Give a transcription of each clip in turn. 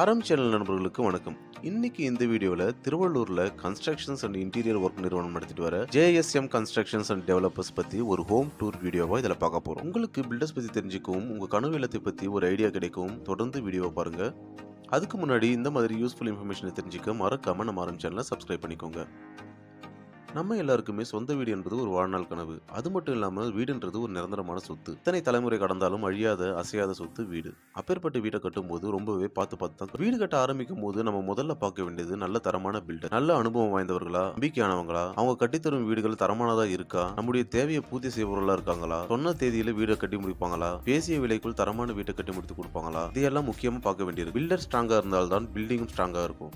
ஆரம் சேனல் நண்பர்களுக்கு வணக்கம். இன்னைக்கு இந்த வீடியோவில் திருவள்ளூரில் கன்ஸ்ட்ரக்ஷன்ஸ் அண்ட் இன்டீரியர் ஒர்க் நிறுவனம் நடத்திட்டு வர ஜேஎஸ்எம் கன்ஸ்ட்ரக்ஷன்ஸ் அண்ட் டெவலப்பர்ஸ் பற்றி ஒரு ஹோம் டூர் வீடியோவாக இதில் பார்க்க போகிறோம் உங்களுக்கு பில்டர்ஸ் பற்றி தெரிஞ்சுக்கவும் உங்கள் கனவு இல்லத்தை பற்றி ஒரு ஐடியா கிடைக்கவும் தொடர்ந்து வீடியோவை பாருங்கள் அதுக்கு முன்னாடி இந்த மாதிரி யூஸ்ஃபுல் இன்ஃபர்மேஷனை தெரிஞ்சுக்க மறக்காமல் நம்ம ஆரம் சேனலை சப்ஸ்கிரைப் பண்ணிக்கோங்க. நம்ம எல்லாருக்குமே சொந்த வீடு என்பது ஒரு வாழ்நாள் கனவு. அது மட்டும் இல்லாமல் வீடுன்றது ஒரு நிரந்தரமான சொத்து. இத்தனை தலைமுறை கடந்தாலும் அழியாத அசையாத சொத்து வீடு. அப்பேற்பட்ட வீட்டை கட்டும்போது ரொம்பவே பார்த்து பார்த்து தான். வீடு கட்ட ஆரம்பிக்கும் போது நம்ம முதல்ல பார்க்க வேண்டியது நல்ல தரமான பில்டர் நல்ல அனுபவம் வாய்ந்தவர்களா? நம்பிக்கையானவங்களா? அவங்க கட்டித்தரும் வீடுகள் தரமானதா இருக்கா? நம்முடைய தேவையை பூர்த்தி செய்பவர்களா இருக்காங்களா? சொன்ன தேதியில வீடை கட்டி முடிப்பாங்களா? பேசிய விலைக்குள் தரமான வீட்டை கட்டி முடித்து கொடுப்பாங்களா? இதையெல்லாம் முக்கியமா பார்க்க வேண்டியது. பில்டர் ஸ்ட்ராங்கா இருந்தால்தான் பில்டிங்கும் ஸ்ட்ராங்கா இருக்கும்.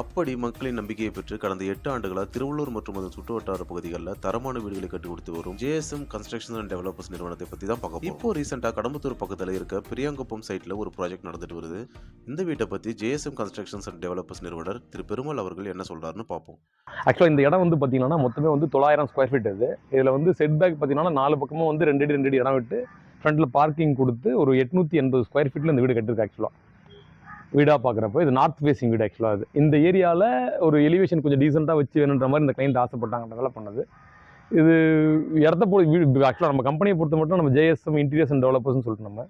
அப்படி மக்களின் நம்பிக்கையை பெற்று கடந்த எட்டு ஆண்டுகளாக திருவள்ளூர் மற்றும் அதன் சுற்றுவட்டார பகுதிகளில் தரமான வீடுகளை கட்டி கொடுத்து வரும் ஜேஎஸ்எம் கன்ஸ்ட்ரக்ஷன் அண்ட் டெவலப்பர்ஸ் நிறுவனத்தை பற்றி தான் பார்க்க. இப்போ ரீசெண்டாக கடம்பத்தூர் பக்கத்தில் இருக்க பிரியாங்குப்பம் சைட்டில் ஒரு ப்ராஜெக்ட் நடந்துட்டு வருது. இந்த வீட்டை பற்றி ஜேஎஸ்எம் கன்ஸ்ட்ரக்ஷன்ஸ் அண்ட் டெவலப்பர்ஸ் நிறுவனர் திரு பெருமாள் அவர்கள் என்ன சொல்றாருன்னு பார்ப்போம். ஆக்சுவலாக இந்த இடம் வந்து பார்த்தீங்கன்னா மொத்தமே வந்து தொள்ளாயிரம் ஸ்கொயர் ஃபீட் இது இதில் வந்து செட் பேக் பார்த்தீங்கன்னா நாலு பக்கமும் வந்து ரெண்டு அடி ரெண்டு அடி இடம் விட்டு ஃப்ரண்ட்டில் பார்க்கிங் கொடுத்து ஒரு எட்நூற்றி எண்பது ஸ்கொயர் ஃபீட்டில் இந்த வீடு கட்டிருக்கு ஆக்சுவலாக வீடாக பார்க்குறப்போ இது நார்த் ஃபேஸிங் வீடு ஆக்சுவலாக அது இந்த ஏரியாவில் ஒரு எலிவேஷன் கொஞ்சம் டீசெண்டாக வச்சு வேணுன்ற மாதிரி இந்த கிளைண்ட் ஆசைப்பட்டாங்கன்றதால பண்ணது. இது இடத்த போ வீடு ஆக்சுவலாக நம்ம கம்பெனியை பொறுத்த மட்டும் நம்ம ஜேஎஸ்எம் இன்டீரியர்ஸ் அண்ட் டெவலப்பர்ஸ்னு சொல்லிட்டு நம்ம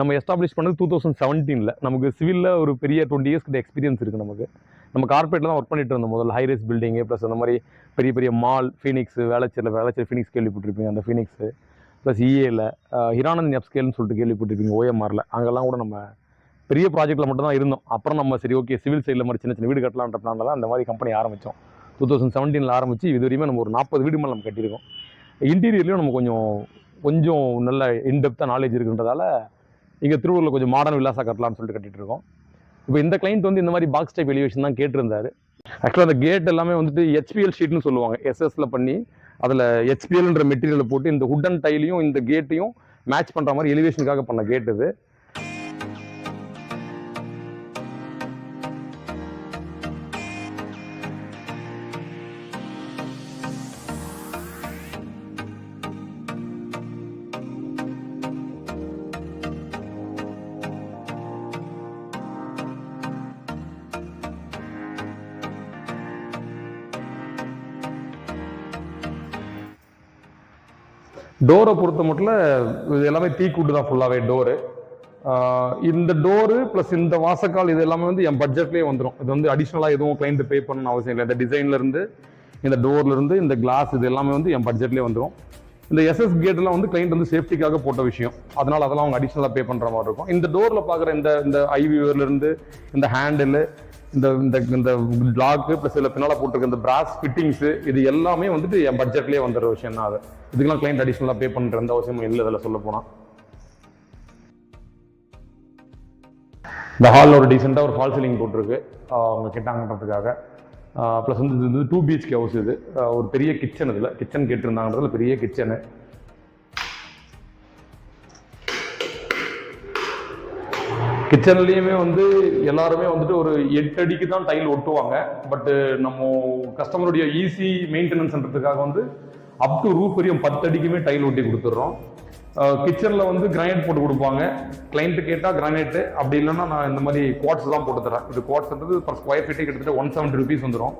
நம்ம எஸ்டாப்ளிஷ் பண்ணது டூ தௌசண்ட் செவன்டீனில் நமக்கு சிவிலில் ஒரு பெரிய டுவெண்ட்டி இயர்ஸ்க்கு எக்ஸ்பீரியன்ஸ் இருக்குது நமக்கு. நம்ம கார்பரேட்டில் தான் ஒர்க் பண்ணிட்டு இருந்தோம் முதல்ல. ஹைரேஸ் பில்டிங்கு ப்ளஸ் அந்த மாதிரி பெரிய பெரிய மால் ஃபீனிக்ஸ் வேளச்சேரில் வேளச்சேரி ஃபீனிக்ஸ் கேள்விப்பட்டிருப்பீங்க. அந்த ஃபீனிக்ஸு ப்ளஸ் இஏல ஹிரானந்த் எப்ஸ்கேல்னு சொல்லிட்டு கேள்விப்பட்டிருப்பீங்க ஓஎம்ஆரில் அங்கெல்லாம் கூட நம்ம பெரிய ப்ராஜெக்ட்டில் மட்டும் தான் இருந்தோம். அப்புறம் நம்ம சரி ஓகே சிவில் சைடில் மாதிரி சின்ன சின்ன வீடு கட்டலான்ற பிளானில் தான் அந்த மாதிரி கம்பெனி ஆரம்பித்தோம் டூ தௌசண்ட் செவன்டீனில் ஆரம்பித்து இது வரையுமே நம்ம ஒரு நாற்பது வீடு மேலே நம்ம கட்டியிருக்கோம். இன்டீரியர்லையும் நம்ம கொஞ்சம் கொஞ்சம் நல்ல இன்டெப்த்தாக நாலேஜ் இருக்குன்றதால இங்கே திருவள்ளூரில் கொஞ்சம் மாடர்ன் வில்லாசா கட்டலாம்னு சொல்லிட்டு கட்டிகிட்டு இருக்கோம் இப்போ இந்த கிளைண்ட் வந்து இந்த மாதிரி பாக்ஸ் டைப் எலிவேஷன் தான் கேட்டிருந்தாரு. ஆக்சுவலாக அந்த கேட் எல்லாமே வந்துட்டு ஹெச்பிஎல் ஷீட்னு சொல்லுவாங்க. எஸ்எஸ்ல பண்ணி அதில் ஹெச்பிஎல்ன்ற மெட்டீரியலை போட்டு இந்த உட்டன் டைலையும் இந்த கேட்டையும் மேட்ச் பண்ணுற மாதிரி எலிவேஷனுக்காக பண்ண கேட் இது. டோரை பொறுத்த மட்டும் இது எல்லாமே தீக்கூட்டு தான் ஃபுல்லாகவே டோரு இந்த டோரு ப்ளஸ் இந்த வாசக்கால் இது எல்லாமே வந்து என் பட்ஜெட்லேயே வந்துடும் இது வந்து அடிஷ்னலாக எதுவும் கிளைண்ட் பே பண்ணணும் அவசியம் இல்லை. இந்த டிசைன்லேருந்து இந்த டோர்லேருந்து இந்த கிளாஸ் இது எல்லாமே வந்து என் பட்ஜெட்லேயே வந்துடும் இந்த எஸ்எஸ் கேட்லாம் வந்து கிளைண்ட் வந்து சேஃப்டிக்காக போட்ட விஷயம். அதனால் அதெல்லாம் அவங்க அடிஷ்னலாக பே பண்ணுற மாதிரி இருக்கும். இந்த டோரில் பார்க்குற இந்த இந்த ஐவியூர்லேருந்து இந்த ஹேண்டில் இந்த இந்த இந்த பிளாக்கு ப்ளஸ் இதில் பின்னால் போட்டிருக்க இந்த பிராஸ் ஃபிட்டிங்ஸு இது எல்லாமே வந்துட்டு என் பட்ஜெட்லேயே வந்துடுற விஷயம் தான் அது. இதுக்கெல்லாம் கிளைண்ட் அடிஷ்னலாக பே பண்ணுற எந்த அவசியமும் இல்லை இதில் சொல்ல போனால் இந்த ஹாலில் ஒரு டீசெண்டாக ஒரு ஃபால் சீலிங் போட்டிருக்கு அவங்க கேட்டாங்கன்றதுக்காக. ப்ளஸ் வந்து இது வந்து டூ பிஹெச்கே ஹவுஸ் இது. ஒரு பெரிய கிச்சன் இதில் கிச்சன் கேட்டிருந்தாங்கன்றதுல பெரிய கிச்சனு கிச்சன்லேயுமே வந்து எல்லாருமே வந்துட்டு ஒரு எட்டு அடிக்கு தான் டைல் ஒட்டுவாங்க. பட்டு நம்ம கஸ்டமருடைய ஈஸி மெயின்டெனன்ஸ்ன்றதுக்காக வந்து அப் டு ரூஃப் வரையும் பத்து அடிக்குமே டைல் ஒட்டி கொடுத்துட்றோம். கிச்சனில் வந்து கிரானைட் போட்டு கொடுப்பாங்க. கிளைண்ட்டு கேட்டால் கிரானைட்டு அப்படி இல்லைன்னா நான் இந்த மாதிரி குவாட்ஸ் தான் போட்டு தரேன். இது குவாட்ஸ்ன்றது பர் ஸ்கொயர் ஃபீட்டே கிட்டத்தட்ட ஒன் செவன்ட்டி ருபீஸ் வந்துடும்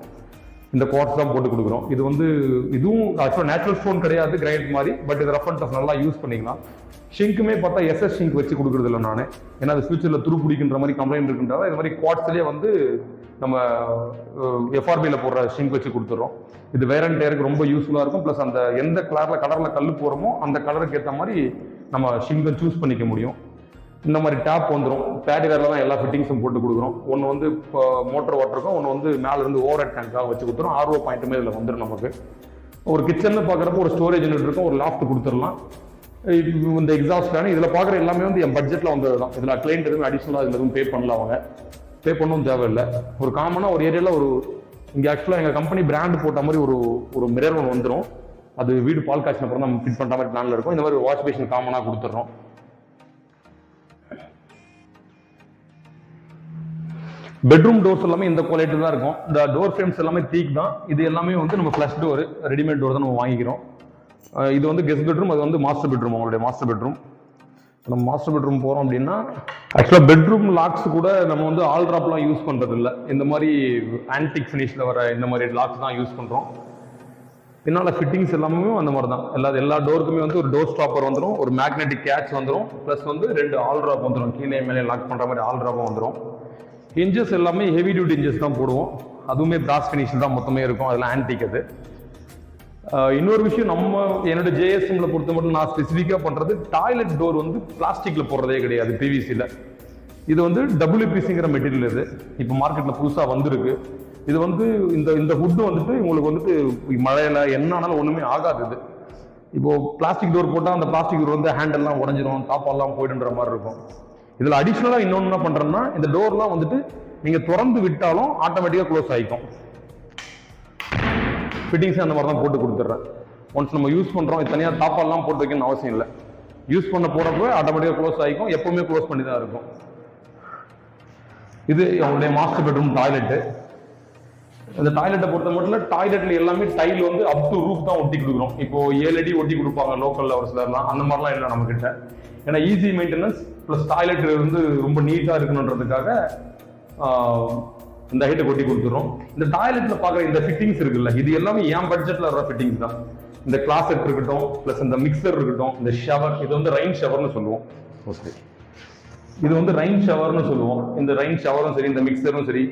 இந்த குவாட்ஸ் தான் போட்டு கொடுக்குறோம். இது வந்து இதுவும் ஆக்சுவலாக நேச்சுரல் ஸ்டோன் கிடையாது கிரானைட் மாதிரி பட் இது ரஃப் அண்ட் டஃப் நல்லா யூஸ் பண்ணிக்கலாம். ஷிங்க்குமே பார்த்தா எஸ்எஸ் ஷிங்க் வச்சு கொடுக்குறது இல்லை நான். ஏன்னா அது ஃபியூச்சரில் துரு பிடிக்கின்ற மாதிரி கம்ப்ளைண்ட் இருக்குன்றதா இது மாதிரி குவாட்ஸ்லேயே வந்து நம்ம எஃப்ஆர்பியில் போடுற ஷிங்க் வச்சு கொடுத்துட்றோம் இது வேர் அண்ட் டேருக்கு ரொம்ப யூஸ்ஃபுல்லாக இருக்கும். ப்ளஸ் அந்த எந்த கலரில் கலரில் கல் போகிறோமோ அந்த கலருக்கு ஏற்ற மாதிரி நம்ம ஷிங்கை சூஸ் பண்ணிக்க முடியும். இந்த மாதிரி டேப் வந்துடும் பேடி தான் எல்லா ஃபிட்டிங்ஸும் போட்டு கொடுக்குறோம். ஒன்று வந்து இப்போ மோட்டர் வாட்டருக்கும் ஒன்று வந்து மேலேருந்து ஓவர் ஹெட் டேங்காக வச்சு கொடுத்துரும் ஆர்ஓ பாயிண்ட்டுமே இதில் வந்துடும் நமக்கு. ஒரு கிச்சனில் பார்க்குறப்ப ஒரு ஸ்டோரேஜ் யூனிட் இருக்கும். ஒரு லாஃப்ட் கொடுத்துடலாம். இந்த எக்ஸாஸ்ட் ஃபேன் இதில் பார்க்குற எல்லாமே வந்து என் பட்ஜெட்டில் வந்தது தான் இதில் கிளைண்ட் எதுவும் அடிஷ்னலாக இதில் எதுவும் பே பண்ணல அவங்க. பே பண்ணவும் தேவையில்லை. ஒரு காமனாக ஒரு ஏரியாவில் ஒரு இங்கே ஆக்சுவலாக எங்கள் கம்பெனி பிராண்ட் போட்ட மாதிரி ஒரு ஒரு மிரர் ஒன்று வந்துடும் அது வீடு பால் காய்ச்சின அப்புறம் நம்ம ஃபிட் பண்ணுற மாதிரி பிளானில் இருக்கும். இந்த மாதிரி வாஷ் பேஷன் காமனாக கொடுத்துட்றோம். பெட்ரூம் டோர்ஸ் எல்லாமே இந்த குவாலிட்டி தான் இருக்கும். இந்த டோர் ஃப்ரேம்ஸ் எல்லாமே தீக் தான். இது எல்லாமே வந்து நம்ம ஃப்ளஷ் டோர் ரெடிமேட் டோர் தான் நம்ம வாங்கிக்கிறோம். இது வந்து கெஸ்ட் பெட்ரூம் அது வந்து மாஸ்டர் பெட்ரூம் உங்களுடைய மாஸ்டர் பெட்ரூம் நம்ம மாஸ்டர் பெட்ரூம் போகிறோம் அப்படின்னா ஆக்சுவலாக பெட்ரூம் லாக்ஸ் கூட நம்ம வந்து ஆல் ட்ராப்லாம் யூஸ் பண்ணுறது இல்லை இந்த மாதிரி ஆன்டிக் ஃபினிஷில் வர இந்த மாதிரி லாக்ஸ் தான் யூஸ் பண்ணுறோம் பின்னால் ஃபிட்டிங்ஸ் எல்லாமே அந்த மாதிரி தான். எல்லா எல்லா டோருக்குமே வந்து ஒரு டோர் ஸ்டாப்பர் வந்துடும் ஒரு மேக்னெட்டிக் கேட்ச் வந்துடும் ப்ளஸ் வந்து ரெண்டு ஆல் ட்ராப் வந்துடும் கீழே மேலே லாக் பண்ணுற மாதிரி ஆல் ட்ராப்பும் வந்துடும் இன்ஜஸ் எல்லாமே ஹெவி டியூட்டி இன்ஜஸ் தான் போடுவோம். அதுவுமே பிராஸ் ஃபினிஷில் தான் மொத்தமே இருக்கும். அதெல்லாம் ஆன்டிக் அது. இன்னொரு விஷயம் நம்ம என்னோட ஜேஎஸ்எம்ல பொறுத்த மட்டும் நான் ஸ்பெசிஃபிக்காக பண்ணுறது டாய்லெட் டோர் வந்து பிளாஸ்டிக்ல போடுறதே கிடையாது பிவிசியில் இது வந்து டபிள்யூபிசிங்கிற மெட்டீரியல் இது. இப்போ மார்க்கெட்டில் புதுசாக வந்திருக்கு. இது வந்து இந்த இந்த ஃபுட்டு வந்துட்டு உங்களுக்கு வந்துட்டு மழையில் என்ன ஆனாலும் ஒன்றுமே ஆகாது இது. இப்போது பிளாஸ்டிக் டோர் போட்டால் அந்த பிளாஸ்டிக் டோர் வந்து ஹேண்டெல்லாம் உடஞ்சிரும் டாப்பெல்லாம் போயிடுன்ற மாதிரி இருக்கும். இதில் அடிஷ்னலாக இன்னொன்று என்ன பண்ணுறேன்னா இந்த டோர்லாம் வந்துட்டு நீங்கள் திறந்து விட்டாலும் ஆட்டோமேட்டிக்காக க்ளோஸ் ஆகிக்கும் ஃபிட்டிங்ஸ் அந்த மாதிரி தான் போட்டு கொடுத்துட்றேன். ஒன்ஸ் நம்ம யூஸ் பண்ணுறோம் தனியாக தாப்பாலாம் போட்டு வைக்கணும்னு அவசியம் இல்லை. யூஸ் பண்ண போகிறப்ப ஆட்டோமேட்டிக்காக க்ளோஸ் ஆகிக்கும். எப்பவுமே க்ளோஸ் பண்ணி தான் இருக்கும். இது அவங்களுடைய மாஸ்டர் பெட்ரூம் டாய்லெட்டு இந்த டாய்லெட்டை பொறுத்த மட்டும் டாய்லெட்ல எல்லாமே டைல் வந்து அப் டு ரூஃப் தான் ஒட்டி கொடுக்குறோம். இப்போ ஏழு அடி ஒட்டி கொடுப்பாங்க லோக்கல்ல ஒரு சிலர்லாம். அந்த மாதிரிலாம் இல்லை நம்ம கிட்ட ஏன்னா ஈஸி மெயின்டெனன்ஸ் ப்ளஸ் டாய்லெட் வந்து ரொம்ப நீட்டாக இருக்கணுன்றதுக்காக இந்த ஹைட்டை கொட்டி கொடுத்துறோம் இந்த டாய்லெட்ல பார்க்குற இந்த ஃபிட்டிங்ஸ் இருக்குல்ல இது எல்லாமே என் பட்ஜெட்ல வர ஃபிட்டிங்ஸ் தான். இந்த கிளாசெட் இருக்கட்டும் ப்ளஸ் இந்த மிக்சர் இருக்கட்டும் இந்த ஷவர் இது வந்து ரைன் ஷவர்னு சொல்லுவோம். ஓகே இது வந்து ரைன் ஷவர்னு சொல்லுவோம். இந்த ரைன் ஷவரும் சரி இந்த மிக்சரும் சரி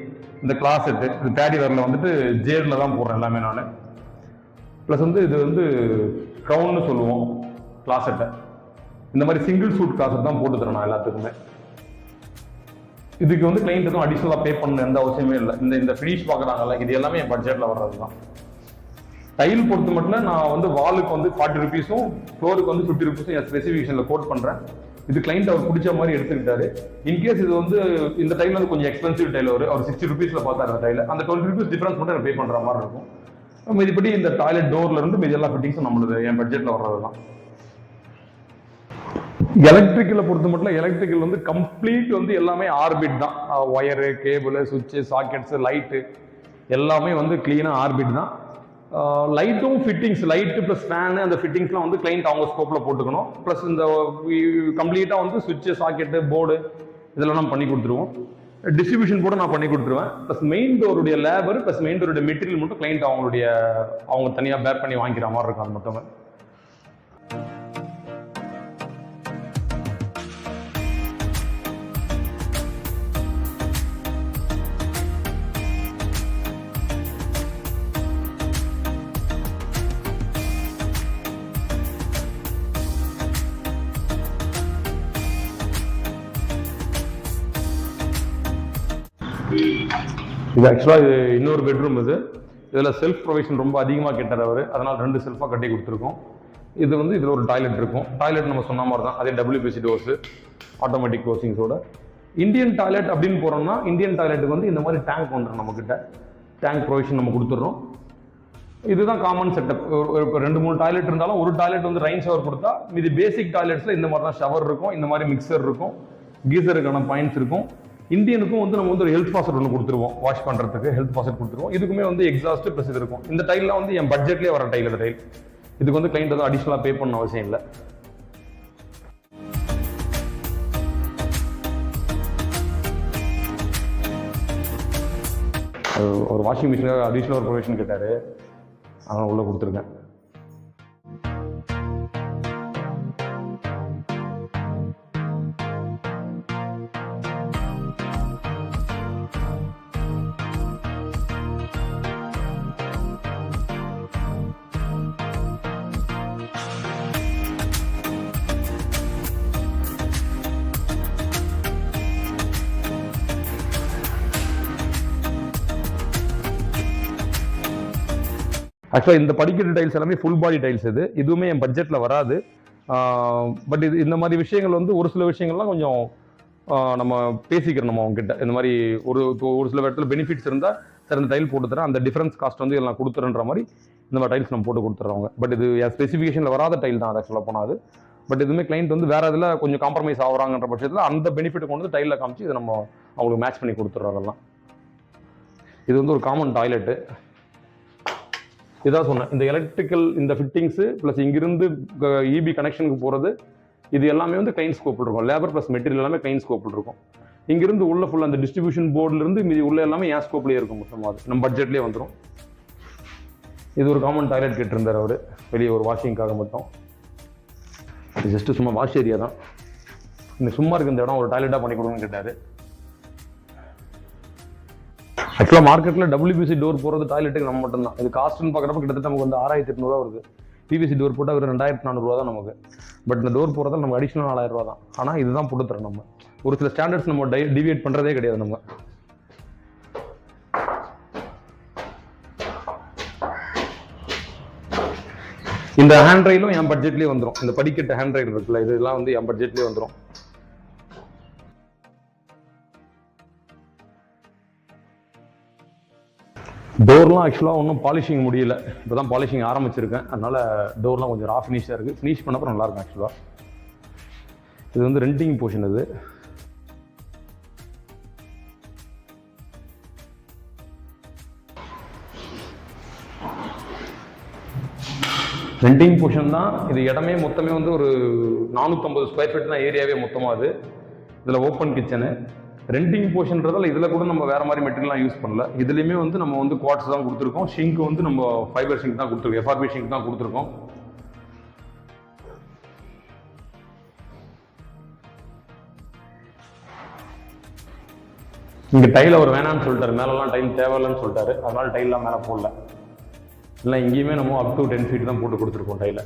இந்த கிளாசெட்டு இந்த பேடி வரல வந்துட்டு ஜேர்ல தான் போடுறேன் எல்லாமே நான். ப்ளஸ் வந்து இது வந்து க்ரௌன்னு சொல்லுவோம் கிளாசெட்டை இந்த மாதிரி சிங்கிள் சூட் கிளாசெட் தான் போட்டு தரேன் நான் எல்லாத்துக்குமே. இதுக்கு வந்து கிளைண்ட் எதுவும் அடிஷனலாக பே பண்ண எந்த அவசியமே இல்லை. இந்த இந்த ஃபினிஷ் பார்க்குறாங்கல்ல இது எல்லாமே என் பட்ஜெட்டில் வர்றது தான் டைல் பொறுத்து மட்டும் நான் வந்து வாலுக்கு வந்து ஃபார்ட்டி ருபீஸும் ஃப்ளோருக்கு வந்து ஃபிஃப்டி ருபீஸும் என் ஸ்பெசிஃபிகேஷனில் கோட் பண்ணுறேன் இது கிளைண்ட் அவர் பிடிச்ச மாதிரி எடுத்துக்கிட்டாரு. இன்கேஸ் இது வந்து இந்த டைல் வந்து கொஞ்சம் எக்ஸ்பென்சிவ் டைல் வரும் அவர் சிக்ஸ்டி ருபீஸில் பார்த்தாரு அந்த டைல அந்த டுவெண்ட்டி ருபீஸ் டிஃபரன்ஸ் மட்டும் எனக்கு பே பண்ணுற மாதிரி இருக்கும். மீதிப்படி இந்த டாய்லெட் டோர்லேருந்து மீதி எல்லா ஃபிட்டிங்ஸும் நம்மளுது என் பட்ஜெட்டில் வர்றது தான் எலக்ட்ரிக்கலை பொறுத்த மட்டும் எலக்ட்ரிக்கல் வந்து கம்ப்ளீட் வந்து எல்லாமே ஆர்பிட் தான். ஒயரு கேபிள் சுவிட்சு சாக்கெட்ஸு லைட்டு எல்லாமே வந்து க்ளீனாக ஆர்பிட் தான். லைட்டும் ஃபிட்டிங்ஸ் லைட்டு ப்ளஸ் ஃபேனு அந்த ஃபிட்டிங்ஸ்லாம் வந்து கிளைண்ட் அவங்க ஸ்கோப்பில் போட்டுக்கணும். ப்ளஸ் இந்த கம்ப்ளீட்டாக வந்து சுவிட்சு சாக்கெட்டு போர்டு இதெல்லாம் நம்ம பண்ணி கொடுத்துருவோம். டிஸ்ட்ரிபியூஷன் கூட நான் பண்ணி கொடுத்துருவேன். ப்ளஸ் மெயின் டோருடைய லேபர் ப்ளஸ் மெயின் டோருடைய மெட்டீரியல் மட்டும் கிளைண்ட் அவங்களுடைய அவங்க தனியாக பேர் பண்ணி வாங்கிக்கிற மாதிரி இருக்கும் அது மொத்தமே இது ஆக்சுவலாக இது இன்னொரு பெட்ரூம் இது. இதில் செல்ஃப் ப்ரொவிஷன் ரொம்ப அதிகமாக கேட்டார் அவர். அதனால் ரெண்டு செல்ஃபாக கட்டி கொடுத்துருக்கோம். இது வந்து இதில் ஒரு டாய்லெட் இருக்கும். டாய்லெட் நம்ம சொன்ன மாதிரி தான். அதே டபிள்யூபிசி டோர்ஸு ஆட்டோமேட்டிக் க்ளோசிங்ஸோட இந்தியன் டாய்லெட் அப்படின்னு போகிறோம்னா இந்தியன் டாய்லெட்டுக்கு வந்து இந்த மாதிரி டேங்க் வந்துடும் நம்மக்கிட்ட டேங்க் ப்ரொவிஷன் நம்ம கொடுத்துட்றோம். இதுதான் காமன் செட்டப் இப்போ ரெண்டு மூணு டாய்லெட் இருந்தாலும் ஒரு டாய்லெட் வந்து ரைன் ஷவர் கொடுத்தா இது பேசிக் டாய்லெட்ஸில் இந்த மாதிரி தான் ஷவர் இருக்கும். இந்த மாதிரி மிக்சர் இருக்கும். கீசருக்கான பாயிண்ட்ஸ் இருக்கும். இந்தியனுக்கும் வந்து நம்ம வந்து ஒரு ஹெல்த் ஃபாசட் ஒன்று கொடுத்துருவோம். வாஷ் பண்ணுறதுக்கு ஹெல்த் ஃபாசட் கொடுத்துருவோம். இதுக்குமே வந்து எக்ஸாஸ்ட் ப்ளஸ் இது இருக்கும். இந்த டைல்லாம் வந்து என் பட்ஜெட்லேயே வர டைல் இந்த டைல் இதுக்கு வந்து கிளைண்ட் வந்து அடிஷ்னலாக பே பண்ண அவசியம் இல்லை. ஒரு வாஷிங் மிஷினுக்கு அடிஷ்னல் ஒரு ப்ரொவிஷன் கேட்டார். அதனால் உள்ளே கொடுத்துருக்கேன். ஆக்சுவலாக இந்த படிக்கிற டைல்ஸ் எல்லாமே ஃபுல் பாடி டைல்ஸ் இது. இதுவுமே என் பட்ஜெட்டில் வராது. பட் இது இந்த மாதிரி விஷயங்கள் வந்து ஒரு சில விஷயங்கள்லாம் கொஞ்சம் நம்ம பேசிக்கிறோம் நம்ம அவங்ககிட்ட இந்த மாதிரி ஒரு ஒரு சில இடத்துல பெனிஃபிட்ஸ் இருந்தால் சார் இந்த டைல் போட்டு தரேன். அந்த டிஃபரன்ஸ் காஸ்ட் வந்து எல்லாம் கொடுத்துருன்ற மாதிரி இந்த மாதிரி டைல்ஸ் நம்ம போட்டு கொடுத்துறவங்க பட் இது என் ஸ்பெசிஃபிகேஷனில் வராத டைல் தான் அதை சொல்ல போனால் பட் இதுவுமே கிளைண்ட் வந்து வேறு இதில் கொஞ்சம் காம்ப்ரமைஸ் ஆகிறாங்கன்ற பட்சத்தில் அந்த பெனிஃபிட் கொண்டு வந்து டைலில் காமிச்சு இதை நம்ம அவங்களுக்கு மேட்ச் பண்ணி கொடுத்துட்றோம் அதெல்லாம். இது வந்து ஒரு காமன் டாய்லெட்டு இதான் சொன்னேன். இந்த எலக்ட்ரிக்கல் இந்த ஃபிட்டிங்ஸு ப்ளஸ் இங்கிருந்து இபி கனெக்ஷனுக்கு போகிறது இது எல்லாமே வந்து கிளைன் ஸ்கோப்பில் இருக்கும். லேபர் ப்ளஸ் மெட்டீரியல் எல்லாமே கிளைன் ஸ்கோப்பில் இருக்கும். இங்கிருந்து உள்ள ஃபுல் அந்த டிஸ்ட்ரிபியூஷன் போர்டுலேருந்து மீதி உள்ள எல்லாமே என் ஸ்கோப்லேயே இருக்கும். மொத்தமாக அது நம்ம பட்ஜெட்லேயே வந்துடும் இது ஒரு காமன் டாய்லெட் கேட்டிருந்தார் அவர். வெளியே ஒரு வாஷிங்காக மட்டும். இது ஜஸ்ட்டு சும்மா வாஷ் ஏரியா தான். இந்த சும்மா இருக்க இந்த இடம் ஒரு டாய்லெட்டாக பண்ணி கொடுங்கன்னு கேட்டார். ஆக்சுவலாக மார்க்கெட்டில் டபிள்யூபிசி டோர் போகிறது டாய்லெட்டுக்கு நம்ம மட்டும்தான். இது காஸ்ட்னு பார்க்குறப்ப கிட்டத்தட்ட நமக்கு வந்து ஆறாயிரத்தி எட்நூறுவா வருது. பிவிசி டோர் போட்டால் ஒரு ரெண்டாயிரத்தி நானூறுவா தான் நமக்கு. பட் இந்த டோர் போகிறதால நமக்கு அடிஷனல் நாலாயிரம் ரூபா தான். ஆனால் இதுதான் போட்டு தரோம் நம்ம. ஒரு சில ஸ்டாண்டர்ட்ஸ் நம்ம டை டிவியேட் பண்ணுறதே கிடையாது நம்ம. இந்த ஹேண்ட் என் பட்ஜெட்லேயே வந்துடும் இந்த படிக்கட்டு ஹேண்ட் ரைல் இருக்குல்ல இதெல்லாம் வந்து என் பட்ஜெட்லேயே வந்துடும் டோர்லாம் ஆக்சுவலாக ஒன்றும் பாலிஷிங் முடியல. இப்போ தான் பாலிஷிங் ஆரம்பிச்சிருக்கேன். அதனால் டோர்லாம் கொஞ்சம் ரா ஃபினிஷாக இருக்குது ஃபினிஷ் பண்ணப்போ நல்லாயிருக்கும் ஆக்சுவலாக இது வந்து ரெண்டிங் போர்ஷன் இது. ரெண்டிங் போர்ஷன் தான். இது இடமே மொத்தமே வந்து ஒரு நானூற்றம்பது ஸ்கொயர் ஃபீட் தான் ஏரியாவே மொத்தமாக அது. இதில் ஓப்பன் கிச்சனு ரெண்டிங் போர்ஷன்றதால் இதில் கூட நம்ம வேறு மாதிரி மெட்டீரியல்லாம் யூஸ் பண்ணல. இதுலேயுமே வந்து நம்ம வந்து குவாட்ஸ் தான் கொடுத்துருக்கோம். ஷிங்க் வந்து நம்ம ஃபைபர் ஷிங்க் தான் கொடுத்துருக்கோம். எஃப்ஆர்பி ஷிங்க் தான் கொடுத்துருக்கோம். இங்கே டைல் அவர் வேணாம்னு சொல்லிட்டாரு. மேலெல்லாம் டைல் தேவையில்லைன்னு சொல்லிட்டாரு. அதனால் டைல்லாம் மேலே போடல. இல்லை இங்கேயுமே நம்ம அப் டு டென் ஃபீட் தான் போட்டு கொடுத்துருக்கோம் டைலை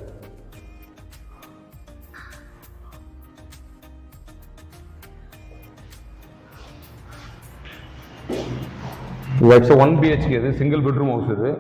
இது ஒன் பிஹெச்கே இது சிங்கிள் பெட்ரூம் ஹவுஸ் இது.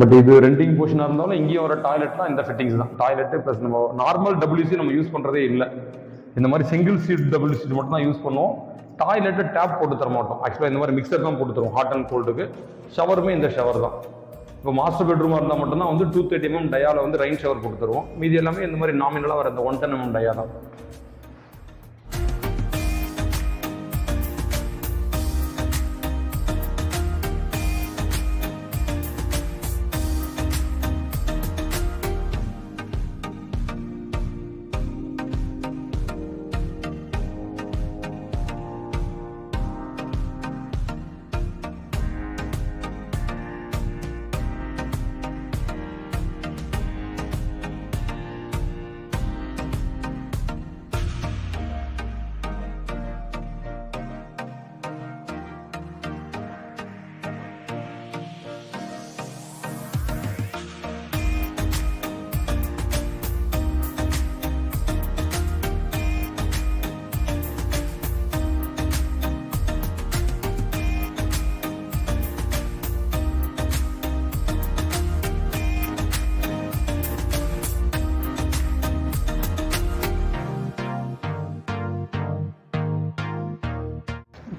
பட் இது ரெண்டிங் போர்ஷனாக இருந்தாலும் இங்கேயும் வர டாய்லெட்லாம் இந்த ஃபிட்டிங்ஸ் தான். டாய்லெட்டு ப்ளஸ் நம்ம நார்மல் டபிள்யூசி நம்ம யூஸ் பண்ணுறதே இல்லை. இந்த மாதிரி சிங்கிள் சீட் டபுள் சீட் மட்டும் தான் யூஸ் பண்ணுவோம். டாய்லெட்டு டேப் போட்டு தர மாட்டோம். ஆக்சுவலாக இந்த மாதிரி மிக்சர் தான் போட்டு தருவோம். ஹாட் அண்ட் கோல்டுக்கு ஷவருமே இந்த ஷவர் தான். இப்போ மாஸ்டர் பெட்ரூமாக இருந்தால் மட்டும்தான் வந்து டூ தேர்ட்டி எம்எம் டயாவில் வந்து ரைன் ஷவர் போட்டு தருவோம். மீதி எல்லாமே இந்த மாதிரி நாமினலாக வர இந்த ஒன் டென் எம்எம் டயா தான்.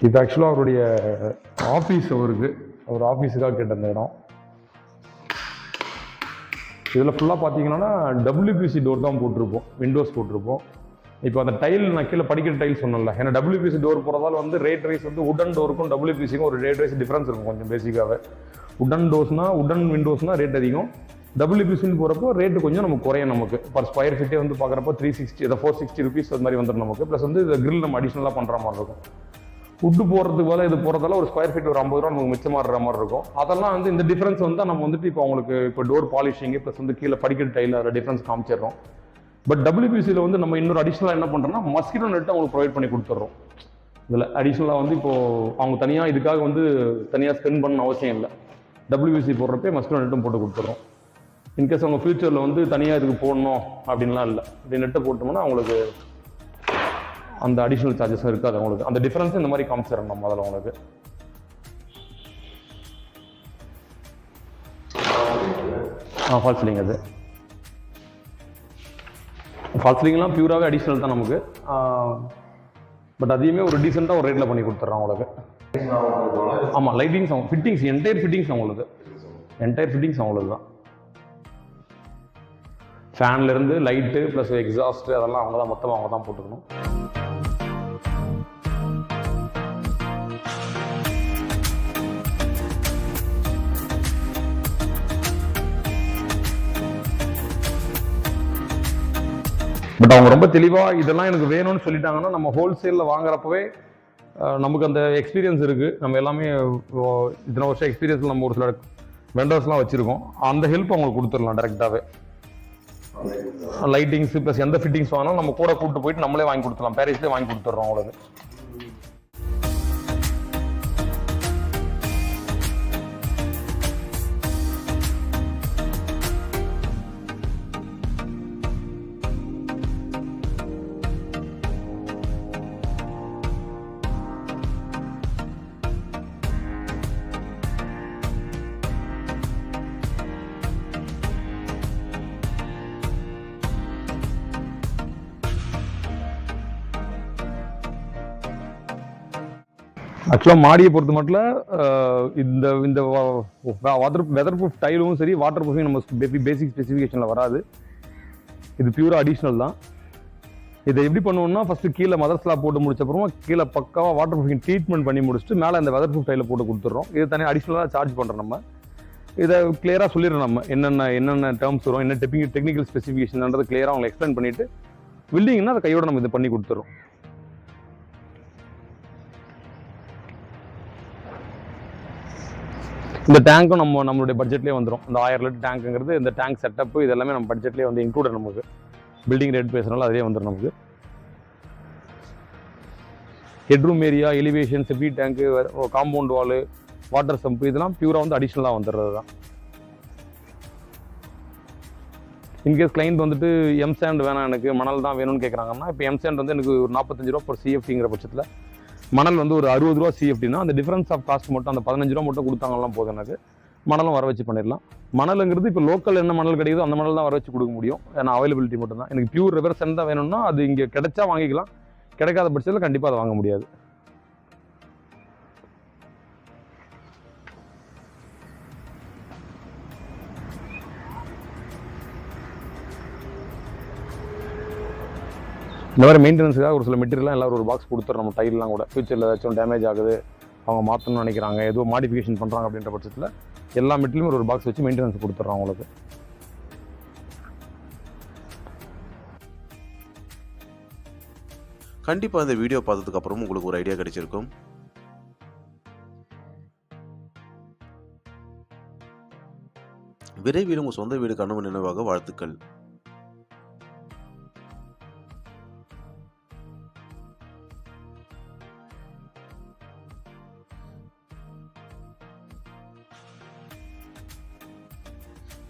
இது ஆக்சுவலாக அவருடைய ஆஃபீஸ் அவருக்கு. அவர் ஆஃபீஸுக்காக கேட்ட அந்த இடம். இதில் ஃபுல்லாக பார்த்தீங்கன்னா டபிள்யூபிசி டோர் தான் போட்டிருப்போம். விண்டோஸ் போட்டிருப்போம். இப்போ அந்த டைல் நான் கீழே படிக்கிற டைல் சொன்னல ஏன்னா டபிள்யூபிசி டோர் போகிறதால வந்து ரேட் ரைஸ் வந்து உடன் டோருக்கும் டபிள்யூபிசிக்கும் ஒரு ரேட் ரைஸ் டிஃப்ரென்ஸ் இருக்கும் கொஞ்சம் பேசிக்காகவே உடன் டோர்ஸ்னா உடன் விண்டோஸ்னால் ரேட் அதிகம். டபிள்யூபிசின்னு போகிறப்போ ரேட்டு கொஞ்சம் நமக்கு குறையும் நமக்கு. பர் ஸ்கொயர் ஃபீட்டே வந்து பார்க்குறப்போ த்ரீ சிக்ஸ்டி இதை ஃபோர் சிக்ஸ்டி ருபீஸ் அது மாதிரி வந்துடும் நமக்கு. ப்ளஸ் வந்து இந்த கிரில் நம்ம அடிஷ்னலாக பண்ணுற மாதிரி இருக்கும். உட்டு போகிறதுக்கு வேலை இது போகிறதால ஒரு ஸ்கொயர் ஃபீட் ஒரு ஐம்பது ரூபா நமக்கு மிச்சமாடுற மாதிரி இருக்கும். அதெல்லாம் வந்து இந்த டிஃப்ரென்ஸ் வந்து நம்ம வந்துட்டு இப்போ அவங்களுக்கு இப்போ டோர் பாலிஷிங் ப்ளஸ் வந்து கீழே படிக்கிற டைல் அதில் டிஃப்ரென்ஸ் காமிச்சிடுறோம். பட் டபிள்யூபிசியில் வந்து நம்ம இன்னொரு அடிஷ்னலாக என்ன பண்ணுறோம்னா மஸ்கிட்டோ நெட் அவங்களுக்கு ப்ரொவைட் பண்ணி கொடுத்துட்றோம். இதில் அடிஷ்னலாக வந்து இப்போது அவங்க தனியாக இதுக்காக வந்து தனியாக ஸ்பெண்ட் பண்ண அவசியம் இல்லை. டபிள்யூபிசி போடுறப்பே மஸ்கிட்டோ நெட்டும் போட்டு கொடுத்துட்றோம். இன்கேஸ் அவங்க ஃப்யூச்சரில் வந்து தனியாக இதுக்கு போடணும் அப்படின்லாம் இல்லை. இப்படி நெட்டை போட்டோம்னா அவங்களுக்கு அந்த அடிஷ்னல் சார்ஜஸும் இருக்காது அவங்களுக்கு. அந்த டிஃபரன்ஸ் இந்த மாதிரி காமிச்சிடணும் நம்ம அதில் உங்களுக்கு. ஆ ஃபால்ஸ் சீலிங் அது. ஃபால்ஸ் சீலிங்லாம் பியூராகவே அடிஷ்னல் தான் நமக்கு. பட் அதையுமே ஒரு டீசெண்டாக ஒரு ரேட்டில் பண்ணி கொடுத்துட்றோம் உங்களுக்கு. ஆமாம் லைட்டிங்ஸ் அவங்க ஃபிட்டிங்ஸ் என்டையர் ஃபிட்டிங்ஸ் அவங்களுக்கு என்டையர் ஃபிட்டிங்ஸ் அவங்களுக்கு தான் ஃபேன்லேருந்து லைட்டு ப்ளஸ் எக்ஸாஸ்ட்டு அதெல்லாம் அவங்க தான் மொத்தமாக அவங்க தான் போட்டுக்கணும். பட் அவங்க ரொம்ப தெளிவாக இதெல்லாம் எனக்கு வேணும்னு சொல்லிட்டாங்கன்னா நம்ம ஹோல்சேலில் வாங்குறப்பவே நமக்கு அந்த எக்ஸ்பீரியன்ஸ் இருக்குது நம்ம எல்லாமே இத்தனை வருஷம் எக்ஸ்பீரியன்ஸில் நம்ம ஒரு சில வெண்டர்ஸ்லாம் வச்சுருக்கோம். அந்த ஹெல்ப் அவங்களுக்கு கொடுத்துடலாம் டேரெக்டாகவே லைட்டிங்ஸ் ப்ளஸ் எந்த ஃபிட்டிங்ஸ் வாங்கினாலும் நம்ம கூட கூப்பிட்டு போயிட்டு நம்மளே வாங்கி கொடுத்துடலாம். பேரிஸ்லேயே வாங்கி கொடுத்துட்றோம் அவங்களுக்கு ஆக்சுவலாக மாடியை பொறுத்த மட்டும் இந்த இந்த வாட்டர் வெதர் ப்ரூஃப் டைலும் சரி வாட்டர் ப்ரூஃபிங் நம்ம பேசிக் ஸ்பெசிஃபிகேஷனில் வராது. இது பியூராக அடிஷ்னல் தான். இதை எப்படி பண்ணுவோம்னா ஃபஸ்ட்டு கீழே மதர் ஸ்லாப் போட்டு முடிச்சப்புறம் கீழே பக்காவாக வாட்டர் ப்ரூஃபிங் ட்ரீட்மெண்ட் பண்ணி முடிச்சுட்டு மேலே அந்த வெதர் ப்ரூஃப் டைல போட்டு கொடுத்துட்றோம். இது தனியாக அடிஷ்னலாக சார்ஜ் பண்ணுறோம் நம்ம. இதை கிளியராக சொல்லிடுறோம் நம்ம. என்னென்ன என்னென்ன டேர்ம்ஸ் வரும் என்ன டெக்னிக் டெக்னிக்கல் ஸ்பெசிஃபிகேஷன்ன்றது கிளியராக அவங்களை எக்ஸ்பிளைன் பண்ணிவிட்டு பில்டிங்னா அதை கையோட நம்ம இது பண்ணி கொடுத்துறோம் இந்த டேங்க்கும் நம்ம நம்மளுடைய பட்ஜெட்லேயே வந்துடும் இந்த ஆயிரம் லிட்டர் டேங்க்குங்கிறது இந்த டேங்க் செட்டப் இது எல்லாமே நம்ம பட்ஜெட்லேயே வந்து இன்க்ளூட் நமக்கு. பில்டிங் ரேட் பேசுகிறனால அதே வந்துடும் நமக்கு. Headroom area elevation septic tank compound wall water sump இதெல்லாம் பியூராக வந்து அடிஷ்னலாக வந்துடுறது தான் இன்கேஸ் கிளைண்ட் வந்துட்டு எம் சாண்ட் வேணாம் எனக்கு மணல் தான் வேணும்னு கேட்குறாங்கன்னா இப்போ எம் சாண்ட் வந்து எனக்கு ஒரு நாற்பத்தஞ்சு ரூபா ஒரு சிஎஃப்டிங்கிற பட்சத்தில் மணல் வந்து ஒரு அறுபது ரூபா சிஎஃப்டினா அந்த டிஃபரன்ஸ் ஆஃப் காஸ்ட் மட்டும் அந்த பதினஞ்சு ரூபா மட்டும் கொடுத்தாங்கலாம் போதும் எனக்கு. மணலும் வர வச்சு பண்ணிடலாம். மணலுங்கிறது இப்போ லோக்கல் என்ன மணல் கிடைக்குதோ அந்த மணல் தான் வர வச்சு கொடுக்க முடியும். ஏன்னா அவைலபிலிட்டி மட்டும் தான் எனக்கு பியூர் ரிவர் சென்ட் தான் வேணும்னா அது இங்கே கிடைச்சா வாங்கிக்கலாம். கிடைக்காத பட்சத்தில் கண்டிப்பாக அதை வாங்க முடியாது. இந்த மாதிரி மெயின்டெனன்ஸுக்காக ஒரு சில மெட்டீரியல்லாம் எல்லாரும் ஒரு பாக்ஸ் கொடுத்துட்றோம் நம்ம டைல்லாம் கூட. ஃபியூச்சரில் ஏதாச்சும் டேமேஜ் ஆகுது அவங்க மாற்றணும்னு நினைக்கிறாங்க ஏதோ மாடிஃபிகேஷன் பண்ணுறாங்க அப்படின்ற பட்சத்தில் எல்லா மெட்டீரியலும் ஒரு பாக்ஸ் வச்சு மெயின்டெனன்ஸ் கொடுத்துட்றோம் அவங்களுக்கு. கண்டிப்பாக இந்த வீடியோ பார்த்ததுக்கப்புறம் உங்களுக்கு ஒரு ஐடியா கிடைச்சிருக்கும். விரைவில் உங்கள் சொந்த வீடு கனவு நினைவாக வாழ்த்துக்கள்.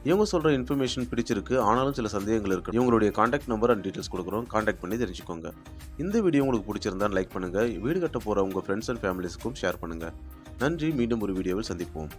இவங்க சொல்கிற இன்ஃபர்மேஷன் பிடிச்சிருக்கு. ஆனாலும் சில சந்தேகங்கள் இருக்குது இவங்களுடைய காண்டாக்ட் நம்பர் அண்ட் டீட்டெயில்ஸ் கொடுக்குறோம். காண்டாக்ட் பண்ணி தெரிஞ்சுக்கோங்க. இந்த வீடியோ உங்களுக்கு பிடிச்சிருந்தா லைக் பண்ணுங்கள் வீடு கட்ட போகிற உங்கள் ஃப்ரெண்ட்ஸ் அண்ட் ஃபேமிலிஸ்க்கும் ஷேர் பண்ணுங்கள் நன்றி. மீண்டும் ஒரு வீடியோவில் சந்திப்போம்.